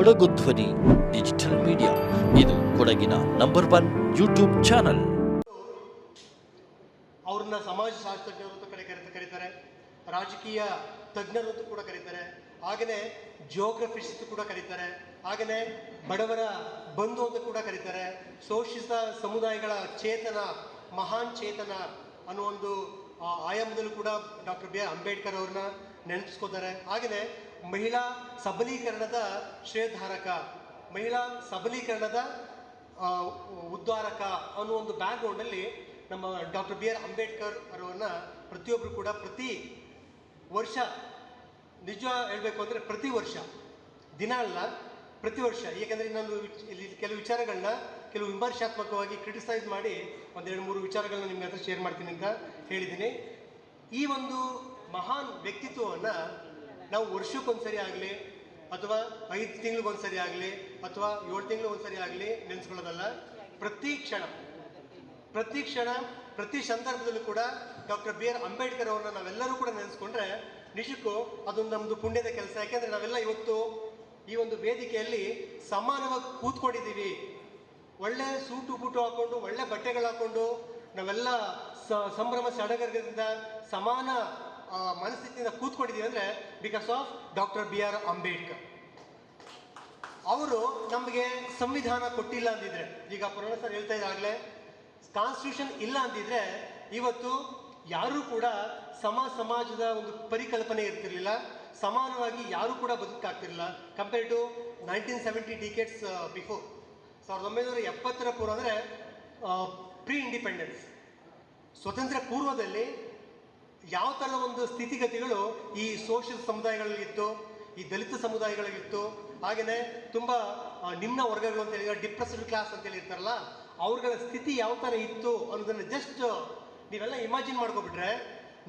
ಕೊಡಗು ಧ್ವನಿ, digital media. ಇದು ಕೊಡಗಿನ ನಂಬರ್ ಒನ್ ಯೂಟ್ಯೂಬ್ ಚಾನಲ್. ಅವ್ರನ್ನ ಸಮಾಜಶಾಸ್ತ್ರಜ್ಞರು ಅಂತ ಕಡೆ ಕರೀತ ಕರೀತಾರೆ. ರಾಜಕೀಯ ತಜ್ಞರು ಕೂಡ ಕರೀತಾರೆ. ಹಾಗೆಯೇ ಜಿಯೋಗ್ರಫಿಸ್ಟ್ ಕೂಡ ಕರೀತಾರೆ. ಹಾಗೆಯೇ ಬಡವರ ಬಂಧು ಅಂತ ಕೂಡ ಕರೀತಾರೆ. ಶೋಷಿತ ಸಮುದಾಯಗಳ ಚೇತನ, ಮಹಾನ್ ಚೇತನ ಅನ್ನೋ ಒಂದು ಆಯಾಮದಲ್ಲೂ ಕೂಡ ಡಾಕ್ಟರ್ ಬಿ ಆರ್ ಅಂಬೇಡ್ಕರ್ ಅವ್ರನ್ನ ನೆನಪಿಸ್ಕೋತಾರೆ. ಹಾಗೆಯೇ ಮಹಿಳಾ ಸಬಲೀಕರಣದ ಶ್ರೇಯಧಾರಕ ಮಹಿಳಾ ಸಬಲೀಕರಣದ ಉದ್ಧಾರಕ ಅನ್ನೋ ಒಂದು ಬ್ಯಾಕ್ಗ್ರೌಂಡಲ್ಲಿ ನಮ್ಮ ಡಾಕ್ಟರ್ ಬಿ ಆರ್ ಅಂಬೇಡ್ಕರ್ ಅವರನ್ನು ಪ್ರತಿಯೊಬ್ಬರು ಕೂಡ ಪ್ರತಿ ವರ್ಷ ನಿಜ ಹೇಳಬೇಕು ಅಂದರೆ ಪ್ರತಿ ವರ್ಷ, ದಿನ ಅಲ್ಲ, ಪ್ರತಿ ವರ್ಷ. ಏಕೆಂದರೆ ನಾನು ವಿಚ್- ಇಲ್ಲಿ ಕೆಲವು ವಿಚಾರಗಳನ್ನ ಕೆಲವು ವಿಮರ್ಶಾತ್ಮಕವಾಗಿ ಕ್ರಿಟಿಸೈಸ್ ಮಾಡಿ ಒಂದೆರಡು ಮೂರು ವಿಚಾರಗಳನ್ನ ನಿಮ್ಗೆ ಹತ್ರ ಶೇರ್ ಮಾಡ್ತೀನಿ ಅಂತ ಹೇಳಿದ್ದೀನಿ. ಈ ಒಂದು ಮಹಾನ್ ವ್ಯಕ್ತಿತ್ವವನ್ನು ನಾವು ವರ್ಷಕ್ಕೊಂದ್ಸರಿ ಆಗಲಿ ಅಥವಾ ಐದು ತಿಂಗಳಿಗೊಂದ್ಸರಿ ಆಗಲಿ ಅಥವಾ ಏಳು ತಿಂಗಳು ಒಂದ್ಸರಿ ಆಗಲಿ ನೆನೆಸ್ಕೊಳ್ಳೋದಲ್ಲ, ಪ್ರತಿ ಕ್ಷಣ ಪ್ರತಿ ಕ್ಷಣ, ಪ್ರತಿ ಸಂದರ್ಭದಲ್ಲೂ ಕೂಡ ಡಾಕ್ಟರ್ ಬಿ ಆರ್ ಅಂಬೇಡ್ಕರ್ ಅವ್ರನ್ನ ನಾವೆಲ್ಲರೂ ಕೂಡ ನೆನೆಸ್ಕೊಂಡ್ರೆ ನಿಜಕ್ಕೂ ಅದೊಂದು ನಮ್ಮದು ಪುಣ್ಯದ ಕೆಲಸ. ಯಾಕೆಂದ್ರೆ ನಾವೆಲ್ಲ ಇವತ್ತು ಈ ಒಂದು ವೇದಿಕೆಯಲ್ಲಿ ಸಮಾನವಾಗಿ ಕೂತ್ಕೊಂಡಿದ್ದೀವಿ. ಒಳ್ಳೆ ಸೂಟು ಬೂಟು ಹಾಕೊಂಡು, ಒಳ್ಳೆ ಬಟ್ಟೆಗಳು ಹಾಕೊಂಡು, ನಾವೆಲ್ಲ ಸಂಭ್ರಮ ಸಡಗರದಿಂದ ಸಮಾನ ಮನಸ್ಥಿತಿಯಿಂದ ಕೂತ್ಕೊಂಡಿದ್ದೀವಿ ಅಂದರೆ because of doctor B R Ambedkar ಅವರು ನಮಗೆ ಸಂವಿಧಾನ ಕೊಟ್ಟಿಲ್ಲ ಅಂದಿದ್ರೆ, ಈಗ ಪುರಾಣ ಸರ್ ಹೇಳ್ತಾ ಇದ್ದಾಗಲೇ ಕಾನ್ಸ್ಟಿಟ್ಯೂಷನ್ ಇಲ್ಲ ಅಂದಿದ್ರೆ ಇವತ್ತು ಯಾರೂ ಕೂಡ ಸಮ ಸಮಾಜದ ಒಂದು ಪರಿಕಲ್ಪನೆ ಇರ್ತಿರ್ಲಿಲ್ಲ, ಸಮಾನವಾಗಿ ಯಾರೂ ಕೂಡ ಬದುಕಾಗ್ತಿರಲಿಲ್ಲ compare to nineteen seventy decades before ಸಾವಿರದ ಒಂಬೈನೂರ ಎಪ್ಪತ್ತರ ಪೂರ್ವ ಅಂದರೆ ಪ್ರೀ ಇಂಡಿಪೆಂಡೆನ್ಸ್ ಸ್ವತಂತ್ರ ಪೂರ್ವದಲ್ಲಿ ಯಾವ ಥರ ಒಂದು ಸ್ಥಿತಿಗತಿಗಳು ಈ ಸೋಷಿಯಲ್ ಸಮುದಾಯಗಳಲ್ಲಿತ್ತು, ಈ ದಲಿತ ಸಮುದಾಯಗಳಲ್ಲಿತ್ತು ಹಾಗೆಯೇ ತುಂಬ ನಿಮ್ನ ವರ್ಗಗಳು ಅಂತ ಹೇಳಿದ್ರೆ ಡಿಪ್ರೆಸ್ಡ್ ಕ್ಲಾಸ್ ಅಂತ ಹೇಳಿರ್ತಾರಲ್ಲ, ಅವ್ರಗಳ ಸ್ಥಿತಿ ಯಾವ ಥರ ಇತ್ತು ಅನ್ನೋದನ್ನು ಜಸ್ಟ್ ನೀವೆಲ್ಲ ಇಮ್ಯಾಜಿನ್ ಮಾಡ್ಕೊಬಿಟ್ರೆ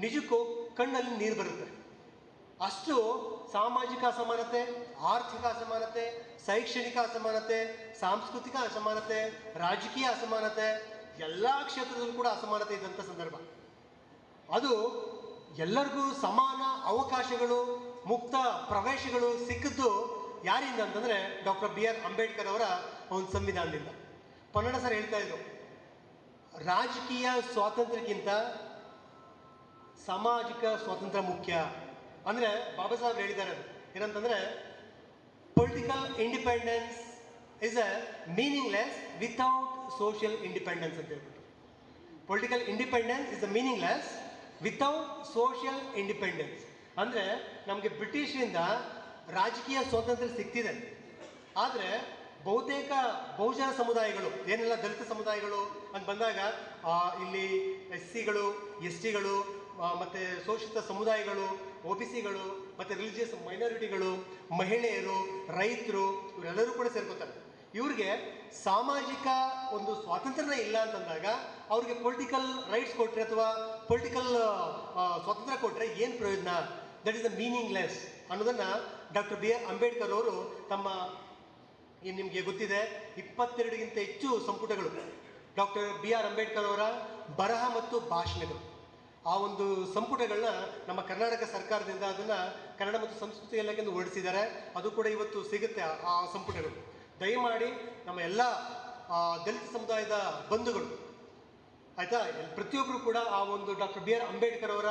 ನಿಜಕ್ಕೂ ಕಣ್ಣಲ್ಲಿ ನೀರು ಬರುತ್ತೆ. ಅಷ್ಟು ಸಾಮಾಜಿಕ ಅಸಮಾನತೆ, ಆರ್ಥಿಕ ಅಸಮಾನತೆ, ಶೈಕ್ಷಣಿಕ ಅಸಮಾನತೆ, ಸಾಂಸ್ಕೃತಿಕ ಅಸಮಾನತೆ, ರಾಜಕೀಯ ಅಸಮಾನತೆ, ಎಲ್ಲ ಕ್ಷೇತ್ರದಲ್ಲೂ ಕೂಡ ಅಸಮಾನತೆ ಇದ್ದಂಥ ಸಂದರ್ಭ. ಅದು ಎಲ್ಲರಿಗೂ ಸಮಾನ ಅವಕಾಶಗಳು, ಮುಕ್ತ ಪ್ರವೇಶಗಳು ಸಿಕ್ಕಿದ್ದು ಯಾರಿಂದ ಅಂತಂದ್ರೆ ಡಾಕ್ಟರ್ ಬಿ ಆರ್ ಅಂಬೇಡ್ಕರ್ ಅವರ ಒಂದು ಸಂವಿಧಾನದಿಂದ. ಪನ್ನಡ ಸರ್ ಹೇಳ್ತಾ ಇದ್ರು, ರಾಜಕೀಯ ಸ್ವಾತಂತ್ರ್ಯಕ್ಕಿಂತ ಸಾಮಾಜಿಕ ಸ್ವಾತಂತ್ರ್ಯ ಮುಖ್ಯ. ಅಂದ್ರೆ ಬಾಬಾ ಸಾಹೇಬ್ ಹೇಳಿದ್ದಾರೆ ಅದು. ಏನಂತಂದ್ರೆ political independence is a meaningless without social independence ಅಂತ ಹೇಳ್ಬಿಟ್ಟು. Political independence is a meaningless without social independence ಅಂದರೆ ನಮಗೆ ಬ್ರಿಟಿಷರಿಂದ ರಾಜಕೀಯ ಸ್ವಾತಂತ್ರ್ಯ ಸಿಕ್ತಿದೆ. ಆದರೆ ಬಹುತೇಕ ಬಹುಜನ ಸಮುದಾಯಗಳು, ಏನೆಲ್ಲ ದಲಿತ ಸಮುದಾಯಗಳು ಅಂತ ಬಂದಾಗ ಇಲ್ಲಿ ಎಸ್ ಸಿಗಳು ಎಸ್ ಟಿಗಳು ಮತ್ತು ಶೋಷಿತ ಸಮುದಾಯಗಳು, ಒ ಬಿ ಸಿಗಳು, ಮತ್ತು ರಿಲಿಜಿಯಸ್ ಮೈನಾರಿಟಿಗಳು, ಮಹಿಳೆಯರು, ರೈತರು, ಇವರೆಲ್ಲರೂ ಕೂಡ ಸೇರ್ಕೋತಾರೆ. ಇವ್ರಿಗೆ ಸಾಮಾಜಿಕ ಒಂದು ಸ್ವಾತಂತ್ರ್ಯ ಇಲ್ಲ ಅಂತಂದಾಗ ಅವ್ರಿಗೆ ಪೊಲಿಟಿಕಲ್ ರೈಟ್ಸ್ ಕೊಟ್ಟರೆ ಅಥವಾ ಪೊಲಿಟಿಕಲ್ ಸ್ವಾತಂತ್ರ್ಯ ಕೊಟ್ಟರೆ ಏನು ಪ್ರಯೋಜನ? ದಟ್ ಇಸ್ ದ ಮೀನಿಂಗ್ಲೆಸ್ ಅನ್ನೋದನ್ನು ಡಾಕ್ಟರ್ ಬಿ ಅಂಬೇಡ್ಕರ್ ಅವರು ತಮ್ಮ, ಏನು ನಿಮಗೆ ಗೊತ್ತಿದೆ? ಇಪ್ಪತ್ತೆರಡಿಗಿಂತ ಹೆಚ್ಚು ಸಂಪುಟಗಳು. ಡಾಕ್ಟರ್ ಬಿ ಆರ್ ಅಂಬೇಡ್ಕರ್ ಅವರ ಬರಹ ಮತ್ತು ಭಾಷಣಗಳು. ಆ ಒಂದು ಸಂಪುಟಗಳನ್ನ ನಮ್ಮ ಕರ್ನಾಟಕ ಸರ್ಕಾರದಿಂದ ಅದನ್ನು ಕನ್ನಡ ಮತ್ತು ಸಂಸ್ಕೃತಿ ಇಲಾಖೆಯಿಂದ ಹೊರಡಿಸಿದ್ದಾರೆ ಅದು ಕೂಡ ಇವತ್ತು ಸಿಗುತ್ತೆ ಆ ಸಂಪುಟಗಳು. ದಯಮಾಡಿ ನಮ್ಮ ಎಲ್ಲ ದಲಿತ ಸಮುದಾಯದ ಬಂಧುಗಳು, ಆಯಿತಾ? ಪ್ರತಿಯೊಬ್ಬರು ಕೂಡ ಆ ಒಂದು ಡಾಕ್ಟರ್ ಬಿ. ಆರ್. ಅಂಬೇಡ್ಕರ್ ಅವರ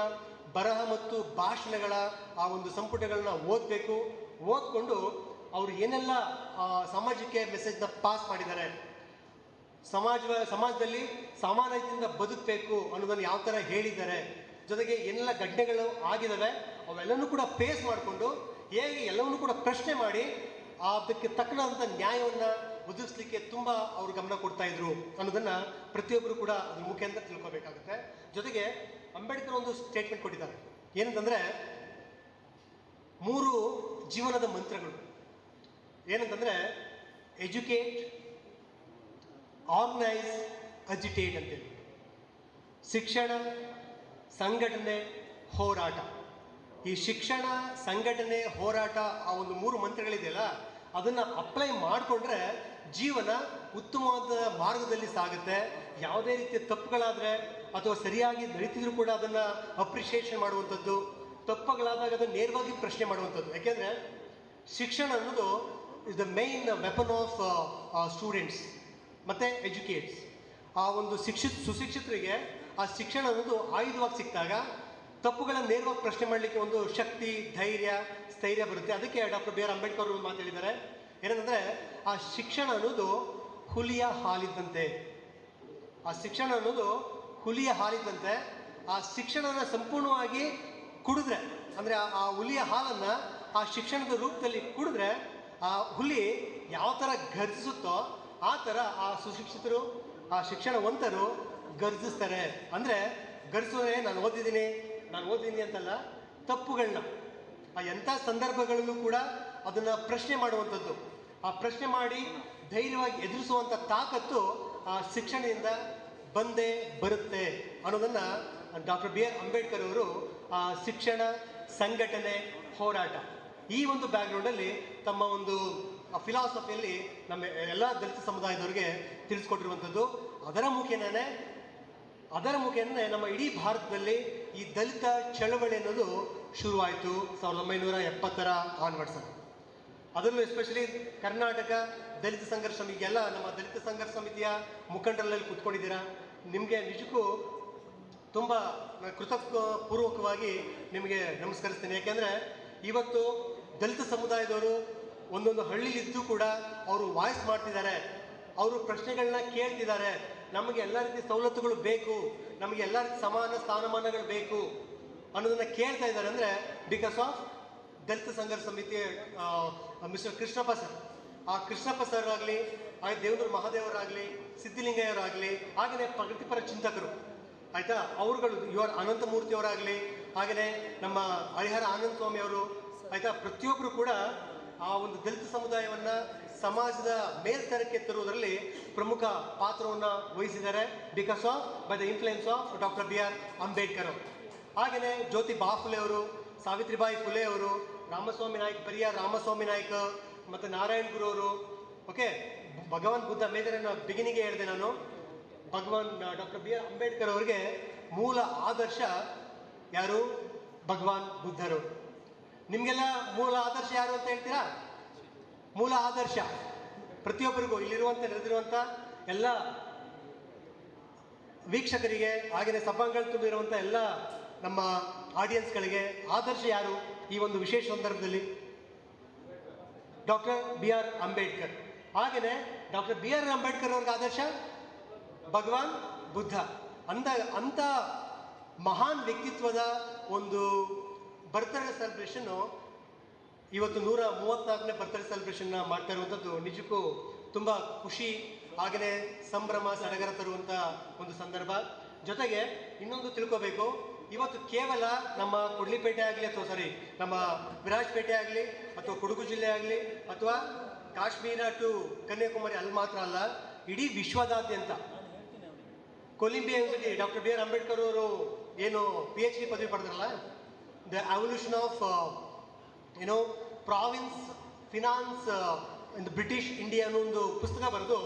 ಬರಹ ಮತ್ತು ಭಾಷಣಗಳ ಆ ಒಂದು ಸಂಪುಟಗಳನ್ನ ಓದಬೇಕು. ಓದ್ಕೊಂಡು ಅವರು ಏನೆಲ್ಲ ಸಮಾಜಕ್ಕೆ ಮೆಸೇಜ್ನ ಪಾಸ್ ಮಾಡಿದ್ದಾರೆ. ಸಮಾಜ, ಸಮಾಜದಲ್ಲಿ ಸಮಾನತೆಯಿಂದ ಬದುಕಬೇಕು ಅನ್ನೋದನ್ನು ಯಾವ ಥರ ಹೇಳಿದ್ದಾರೆ, ಜೊತೆಗೆ ಏನೆಲ್ಲ ಘಟನೆಗಳು ಆಗಿದ್ದಾವೆ, ಅವೆಲ್ಲನೂ ಕೂಡ ಫೇಸ್ ಮಾಡಿಕೊಂಡು ಹೇಗೆ ಎಲ್ಲವನ್ನೂ ಕೂಡ ಪ್ರಶ್ನೆ ಮಾಡಿ ಅದಕ್ಕೆ ತಕ್ಕನಾದಂಥ ನ್ಯಾಯವನ್ನು ಒದಗಿಸ್ಲಿಕ್ಕೆ ತುಂಬ ಅವರು ಗಮನ ಕೊಡ್ತಾ ಇದ್ರು ಅನ್ನೋದನ್ನ ಪ್ರತಿಯೊಬ್ಬರು ಕೂಡ ಅದ್ರ ಅಂತ ತಿಳ್ಕೊಬೇಕಾಗುತ್ತೆ. ಜೊತೆಗೆ ಅಂಬೇಡ್ಕರ್ ಒಂದು ಸ್ಟೇಟ್ಮೆಂಟ್ ಕೊಟ್ಟಿದ್ದಾರೆ. ಏನಂತಂದರೆ, ಮೂರು ಜೀವನದ ಮಂತ್ರಗಳು. ಏನಂತಂದರೆ ಎಜುಕೇಟ್ ಆರ್ಗನೈಸ್ ಅಜಿಟೇಟ್ ಅಂತೇಳಿ. ಶಿಕ್ಷಣ, ಸಂಘಟನೆ, ಹೋರಾಟ. ಈ ಶಿಕ್ಷಣ ಸಂಘಟನೆ ಹೋರಾಟ ಆ ಒಂದು ಮೂರು ಮಂತ್ರಗಳಿದೆಯಲ್ಲ, ಅದನ್ನು ಅಪ್ಲೈ ಮಾಡಿಕೊಂಡ್ರೆ ಜೀವನ ಉತ್ತಮವಾದ ಮಾರ್ಗದಲ್ಲಿ ಸಾಗುತ್ತೆ. ಯಾವುದೇ ರೀತಿಯ ತಪ್ಪುಗಳಾದರೆ ಅಥವಾ ಸರಿಯಾಗಿ ನಡೀತಿದ್ರು ಕೂಡ ಅದನ್ನು ಅಪ್ರಿಷಿಯೇಷನ್ ಮಾಡುವಂಥದ್ದು, ತಪ್ಪುಗಳಾದಾಗ ಅದನ್ನು ನೇರವಾಗಿ ಪ್ರಶ್ನೆ ಮಾಡುವಂಥದ್ದು. ಯಾಕೆಂದರೆ ಶಿಕ್ಷಣ ಅನ್ನೋದು is the main weapon of students ಮತ್ತು ಎಜುಕೇಟ್ಸ್ ಆ ಒಂದು ಶಿಕ್ಷಿತ, ಸುಶಿಕ್ಷಿತರಿಗೆ ಆ ಶಿಕ್ಷಣ ಅನ್ನೋದು ಆಯುಧವಾಗಿ ಸಿಕ್ಕಿದಾಗ ತಪ್ಪುಗಳನ್ನು ನೇರವಾಗಿ ಪ್ರಶ್ನೆ ಮಾಡಲಿಕ್ಕೆ ಒಂದು ಶಕ್ತಿ, ಧೈರ್ಯ, ಸ್ಥೈರ್ಯ ಬರುತ್ತೆ. ಅದಕ್ಕೆ ಡಾಕ್ಟರ್ ಬಿ ಆರ್ ಅಂಬೇಡ್ಕರ್ ಅವರು ಮಾತು ಹೇಳಿದ್ದಾರೆ. ಏನಂದರೆ, ಆ ಶಿಕ್ಷಣ ಅನ್ನೋದು ಹುಲಿಯ ಹಾಲಿದ್ದಂತೆ. ಆ ಶಿಕ್ಷಣ ಅನ್ನೋದು ಹುಲಿಯ ಹಾಲಿದ್ದಂತೆ. ಆ ಶಿಕ್ಷಣನ ಸಂಪೂರ್ಣವಾಗಿ ಕುಡಿದ್ರೆ, ಅಂದರೆ ಆ ಹುಲಿಯ ಹಾಲನ್ನು ಆ ಶಿಕ್ಷಣದ ರೂಪದಲ್ಲಿ ಕುಡಿದ್ರೆ, ಆ ಹುಲಿ ಯಾವ ಥರ ಗರ್ಜಿಸುತ್ತೋ ಆ ಥರ ಆ ಸುಶಿಕ್ಷಿತರು, ಆ ಶಿಕ್ಷಣವಂತರು ಗರ್ಜಿಸ್ತಾರೆ ಅಂದರೆ ಗರ್ಜಿಸೋದ್ರೆ ನಾನು ಓದಿದ್ದೀನಿ ನಾನು ಓದಿದ್ದೀನಿ ಅಂತಲ್ಲ ತಪ್ಪುಗಳನ್ನ ಆ ಎಂಥ ಸಂದರ್ಭಗಳಲ್ಲೂ ಕೂಡ ಅದನ್ನು ಪ್ರಶ್ನೆ ಮಾಡುವಂಥದ್ದು. ಆ ಪ್ರಶ್ನೆ ಮಾಡಿ ಧೈರ್ಯವಾಗಿ ಎದುರಿಸುವಂಥ ತಾಕತ್ತು ಆ ಶಿಕ್ಷಣದಿಂದ ಬಂದೇ ಬರುತ್ತೆ ಅನ್ನೋದನ್ನು ಡಾಕ್ಟರ್ ಬಿ ಆರ್ ಅಂಬೇಡ್ಕರ್ ಅವರು ಆ ಶಿಕ್ಷಣ ಸಂಘಟನೆ ಹೋರಾಟ. ಈ ಒಂದು ಬ್ಯಾಕ್ಗ್ರೌಂಡಲ್ಲಿ ತಮ್ಮ ಒಂದು ಫಿಲಾಸಫಿಯಲ್ಲಿ ನಮ್ಮ ಎಲ್ಲ ದಲಿತ ಸಮುದಾಯದವರಿಗೆ ತಿಳಿಸ್ಕೊಟ್ಟಿರುವಂಥದ್ದು. ಅದರ ಮುಖೇನೇ ಅದರ ಮುಖೇನ ನಮ್ಮ ಇಡೀ ಭಾರತದಲ್ಲಿ ಈ ದಲಿತ ಚಳವಳಿ ಅನ್ನೋದು ಶುರುವಾಯಿತು ಸಾವಿರದ ಒಂಬೈನೂರ ಎಪ್ಪತ್ತರ ಆನ್ವರ್ಡ್ಸ್ ಅದರಲ್ಲೂ ಎಸ್ಪೆಷಲಿ ಕರ್ನಾಟಕ ದಲಿತ ಸಂಘರ್ಷ ಸಮಿತಿಗೆಲ್ಲ ನಮ್ಮ ದಲಿತ ಸಂಘರ್ಷ ಸಮಿತಿಯ ಮುಖಂಡರಲ್ಲಿ ಕೂತ್ಕೊಂಡಿದ್ದೀರಾ? ನಿಮಗೆ ನಿಜಕ್ಕೂ ತುಂಬ ಕೃತಜ್ಞ ಪೂರ್ವಕವಾಗಿ ನಿಮಗೆ ನಮಸ್ಕರಿಸ್ತೇನೆ. ಯಾಕೆಂದರೆ ಇವತ್ತು ದಲಿತ ಸಮುದಾಯದವರು ಒಂದೊಂದು ಹಳ್ಳಿಲಿದ್ದು ಕೂಡ ಅವರು ವಾಯ್ಸ್ ಮಾಡ್ತಿದ್ದಾರೆ. ಅವರು ಪ್ರಶ್ನೆಗಳನ್ನ ಕೇಳ್ತಿದ್ದಾರೆ. ನಮಗೆ ಎಲ್ಲ ರೀತಿ ಸವಲತ್ತುಗಳು ಬೇಕು, ನಮಗೆ ಎಲ್ಲ ರೀತಿ ಸಮಾನ ಸ್ಥಾನಮಾನಗಳು ಬೇಕು ಅನ್ನೋದನ್ನ ಕೇಳ್ತಾ ಇದ್ದಾರೆ ಅಂದರೆ ಬಿಕಾಸ್ ಆಫ್ ದಲಿತ ಸಂಘರ್ಷ ಸಮಿತಿ ಮಿಸ್ಟರ್ ಕೃಷ್ಣಪ್ಪ ಸರ್. ಆ ಕೃಷ್ಣಪ್ಪ ಸರ್ ಆಗಲಿ, ಆ ದೇವೇಂದ್ರ ಮಹಾದೇವರಾಗಲಿ ಸಿದ್ಧಲಿಂಗಯ್ಯವರಾಗಲಿ ಹಾಗೆಯೇ ಪ್ರಗತಿಪರ ಚಿಂತಕರು, ಆಯ್ತಾ? ಅವರುಗಳು ಇವರ ಅನಂತಮೂರ್ತಿ ಅವರಾಗ್ಲಿ ಹಾಗೆಯೇ ನಮ್ಮ ಹರಿಹರ ಆನಂದ ಸ್ವಾಮಿ ಅವರು, ಆಯ್ತಾ? ಪ್ರತಿಯೊಬ್ಬರು ಕೂಡ ಆ ಒಂದು ದಲಿತ ಸಮುದಾಯವನ್ನ ಸಮಾಜದ ಮೇಲ್ತರಕ್ಕೆ ತರುವುದರಲ್ಲಿ ಪ್ರಮುಖ ಪಾತ್ರವನ್ನು ವಹಿಸಿದ್ದಾರೆ. Because of by the influence of doctor B R Ambedkar ಹಾಗೆಯೇ ಜ್ಯೋತಿ ಬಾಫುಲೆ ಅವರು, ಸಾವಿತ್ರಿಬಾಯಿ ಫುಲೆ ಅವರು, ರಾಮಸ್ವಾಮಿ ನಾಯ್ಕ, ಪರಿಯಾರ್ ರಾಮಸ್ವಾಮಿ ನಾಯ್ಕ, ಮತ್ತು ನಾರಾಯಣ್ ಗುರು ಅವರು. ಓಕೆ ಭಗವಾನ್ ಬುದ್ಧ ಮೇದರೆ ಬಿಗಿನಿಗೆ ಹೇಳಿದೆ ನಾನು. Bhagwan doctor B R Ambedkar ಅವರಿಗೆ ಮೂಲ ಆದರ್ಶ ಯಾರು? ಭಗವಾನ್ ಬುದ್ಧರು. ನಿಮಗೆಲ್ಲ ಮೂಲ ಆದರ್ಶ ಯಾರು ಅಂತ ಹೇಳ್ತೀರಾ? ಮೂಲ ಆದರ್ಶ. ಪ್ರತಿಯೊಬ್ಬರಿಗೂ ಇಲ್ಲಿರುವಂಥ ನೆರೆದಿರುವಂಥ ಎಲ್ಲ ವೀಕ್ಷಕರಿಗೆ ಹಾಗೆಯೇ ಸಭಾಂಗಣ ತುಂಬಿರುವಂಥ ಎಲ್ಲ ನಮ್ಮ ಆಡಿಯನ್ಸ್ಗಳಿಗೆ ಆದರ್ಶ ಯಾರು ಈ ಒಂದು ವಿಶೇಷ ಸಂದರ್ಭದಲ್ಲಿ? Doctor B R Ambedkar. ಹಾಗೆಯೇ ಡಾಕ್ಟರ್ ಬಿ ಆರ್ ಅಂಬೇಡ್ಕರ್ ಅವ್ರಿಗೆ ಆದರ್ಶ ಭಗವಾನ್ ಬುದ್ಧ. ಅಂದ, ಅಂಥ ಮಹಾನ್ ವ್ಯಕ್ತಿತ್ವದ ಒಂದು ಬರ್ತ್ಡೇ ಸೆಲೆಬ್ರೇಷನ್ನು ಇವತ್ತು ನೂರ ಮೂವತ್ನಾಲ್ಕನೇ ಬರ್ತ್ಡೇ ಸೆಲೆಬ್ರೇಷನ್ನ ಮಾಡ್ತಾ ಇರುವಂಥದ್ದು ನಿಜಕ್ಕೂ ತುಂಬ ಖುಷಿ ಹಾಗೆಯೇ ಸಂಭ್ರಮ, ಸಡಗರ ತರುವಂಥ ಒಂದು ಸಂದರ್ಭ. ಜೊತೆಗೆ ಇನ್ನೊಂದು ತಿಳ್ಕೋಬೇಕು, ಇವತ್ತು ಕೇವಲ ನಮ್ಮ ಕೊಡ್ಲಿಪೇಟೆ ಆಗಲಿ ಅಥವಾ ಸಾರಿ ನಮ್ಮ ವಿರಾಜಪೇಟೆ ಆಗಲಿ ಅಥವಾ ಕೊಡಗು ಜಿಲ್ಲೆ ಆಗಲಿ ಅಥವಾ ಕಾಶ್ಮೀರ ಟು ಕನ್ಯಾಕುಮಾರಿ ಅಲ್ಲಿ ಮಾತ್ರ ಅಲ್ಲ, ಇಡೀ ವಿಶ್ವದಾದ್ಯಂತ. Columbia university doctor B R Ambedkar ಅವರು ಏನು ಪಿ ಎಚ್ ಡಿ ಪದವಿ ಪಡೆದ್ರಲ್ಲ? ದ ಅವಲ್ಯೂಷನ್ ಆಫ್ ಏನೋ province finance in British India ಅನ್ನೋ ಒಂದು ಪುಸ್ತಕ ಬರೆದು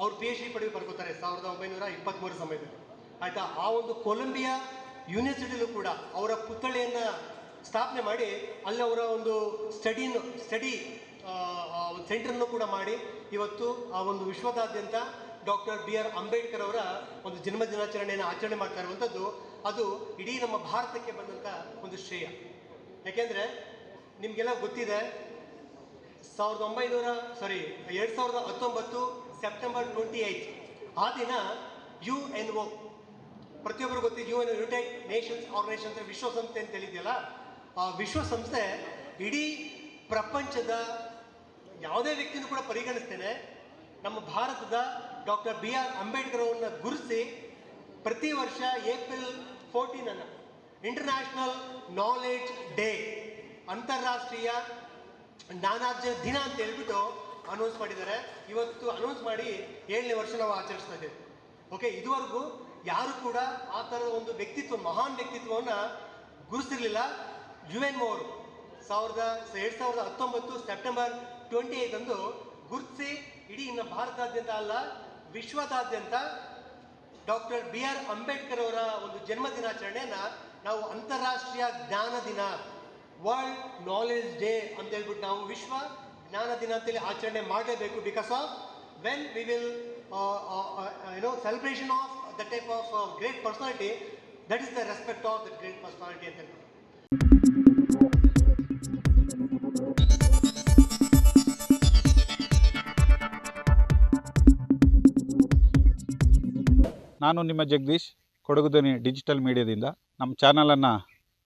ಅವ್ರು ಪಿ ಎಚ್ ಡಿ ಪದವಿ ಪಡ್ಕೋತಾರೆ ಸಾವಿರದ ಒಂಬೈನೂರ ಇಪ್ಪತ್ತ್ಮೂರು ಸಮಯದಲ್ಲಿ. ಆಯಿತಾ? ಆ ಒಂದು ಕೊಲಂಬಿಯಾ ಯೂನಿವರ್ಸಿಟಿಯಲ್ಲೂ ಕೂಡ ಅವರ ಪುತ್ಥಳಿಯನ್ನು ಸ್ಥಾಪನೆ ಮಾಡಿ, ಅಲ್ಲಿ ಅವರ ಒಂದು ಸ್ಟಡಿನ ಸ್ಟಡಿ ಸೆಂಟರ್ ಸೆಂಟರ್ನು ಕೂಡ ಮಾಡಿ, ಇವತ್ತು ಆ ಒಂದು ವಿಶ್ವದಾದ್ಯಂತ ಡಾಕ್ಟರ್ ಬಿ ಆರ್ ಅಂಬೇಡ್ಕರ್ ಅವರ ಒಂದು ಜನ್ಮ ದಿನಾಚರಣೆಯನ್ನು ಆಚರಣೆ ಮಾಡ್ತಾ ಇರುವಂಥದ್ದು, ಅದು ಇಡೀ ನಮ್ಮ ಭಾರತಕ್ಕೆ ಬಂದಂಥ ಒಂದು ಶ್ರೇಯ. ಯಾಕೆಂದರೆ ನಿಮಗೆಲ್ಲ ಗೊತ್ತಿದೆ, ಸಾವಿರದ ಒಂಬೈನೂರ ಸಾರಿ ಎರಡು ಸಾವಿರದ ಹತ್ತೊಂಬತ್ತು ಸೆಪ್ಟೆಂಬರ್ ಟ್ವೆಂಟಿ ಏಯ್ಟ್ ಆ ದಿನ ಯು ಎನ್ ಒ ಪ್ರತಿಯೊಬ್ಬರು ಗೊತ್ತಿದೆ U N United Nations organisation ಅಂದರೆ ವಿಶ್ವಸಂಸ್ಥೆ ಅಂತ ಹೇಳಿದೆಯಲ್ಲ, ಆ ವಿಶ್ವಸಂಸ್ಥೆ ಇಡೀ ಪ್ರಪಂಚದ ಯಾವುದೇ ವ್ಯಕ್ತಿನೂ ಕೂಡ ಪರಿಗಣಿಸ್ತೇನೆ, ನಮ್ಮ ಭಾರತದ ಡಾಕ್ಟರ್ ಬಿ ಆರ್ ಅಂಬೇಡ್ಕರ್ ಅವರನ್ನ ಗುರುಸಿ ಪ್ರತಿ ವರ್ಷ ಏಪ್ರಿಲ್ ಫೋರ್ಟೀನ್ ಅನ್ನು ಇಂಟರ್ನ್ಯಾಷನಲ್ ನಾಲೆಡ್ಜ್ ಡೇ ಅಂತಾರಾಷ್ಟ್ರೀಯ ನಾನಾಜ್ಯ ದಿನ ಅಂತ ಹೇಳ್ಬಿಟ್ಟು ಅನೌನ್ಸ್ ಮಾಡಿದ್ದಾರೆ. ಇವತ್ತು ಅನೌನ್ಸ್ ಮಾಡಿ ಏಳನೇ ವರ್ಷ ನಾವು ಆಚರಿಸ್ತಾ ಇದ್ದೇವೆ. ಓಕೆ ಇದುವರೆಗೂ ಯಾರು ಕೂಡ ಆ ಥರದ ಒಂದು ವ್ಯಕ್ತಿತ್ವ, ಮಹಾನ್ ವ್ಯಕ್ತಿತ್ವವನ್ನು ಗುರುತಿರಲಿಲ್ಲ ಯು ಎನ್ ಅವರು ಸಾವಿರದ, ಎರಡು ಸಾವಿರದ ಹತ್ತೊಂಬತ್ತು ಸೆಪ್ಟೆಂಬರ್ ಟ್ವೆಂಟಿ ಅಂದು ಗುರುತಿಸಿ ಇಡೀ ಇನ್ನು ಭಾರತಾದ್ಯಂತ ಅಲ್ಲ, ವಿಶ್ವದಾದ್ಯಂತ ಡಾಕ್ಟರ್ ಬಿ ಆರ್ ಅಂಬೇಡ್ಕರ್ ಅವರ ಒಂದು ಜನ್ಮ ದಿನಾಚರಣೆಯನ್ನ ನಾವು ಅಂತಾರಾಷ್ಟ್ರೀಯ ಜ್ಞಾನ ದಿನ ವರ್ಲ್ಡ್ ನಾಲೆಜ್ ಡೇ ಅಂತ ಹೇಳ್ಬಿಟ್ಟು ನಾವು ವಿಶ್ವ ಜ್ಞಾನ ದಿನ ಅಂತೇಳಿ ಆಚರಣೆ ಮಾಡಲೇಬೇಕು because of when we will you know celebration of the type of great personality that is the respect of the great personality ಅಂತ ಹೇಳ್ಬಿಟ್ಟು. ನಾನು ನಿಮ್ಮ ಜಗದೀಶ್ ಕೊಡಗುದನಿ ಡಿಜಿಟಲ್ ಮೀಡಿಯಾದಿಂದ ನಮ್ಮ ಚಾನಲನ್ನು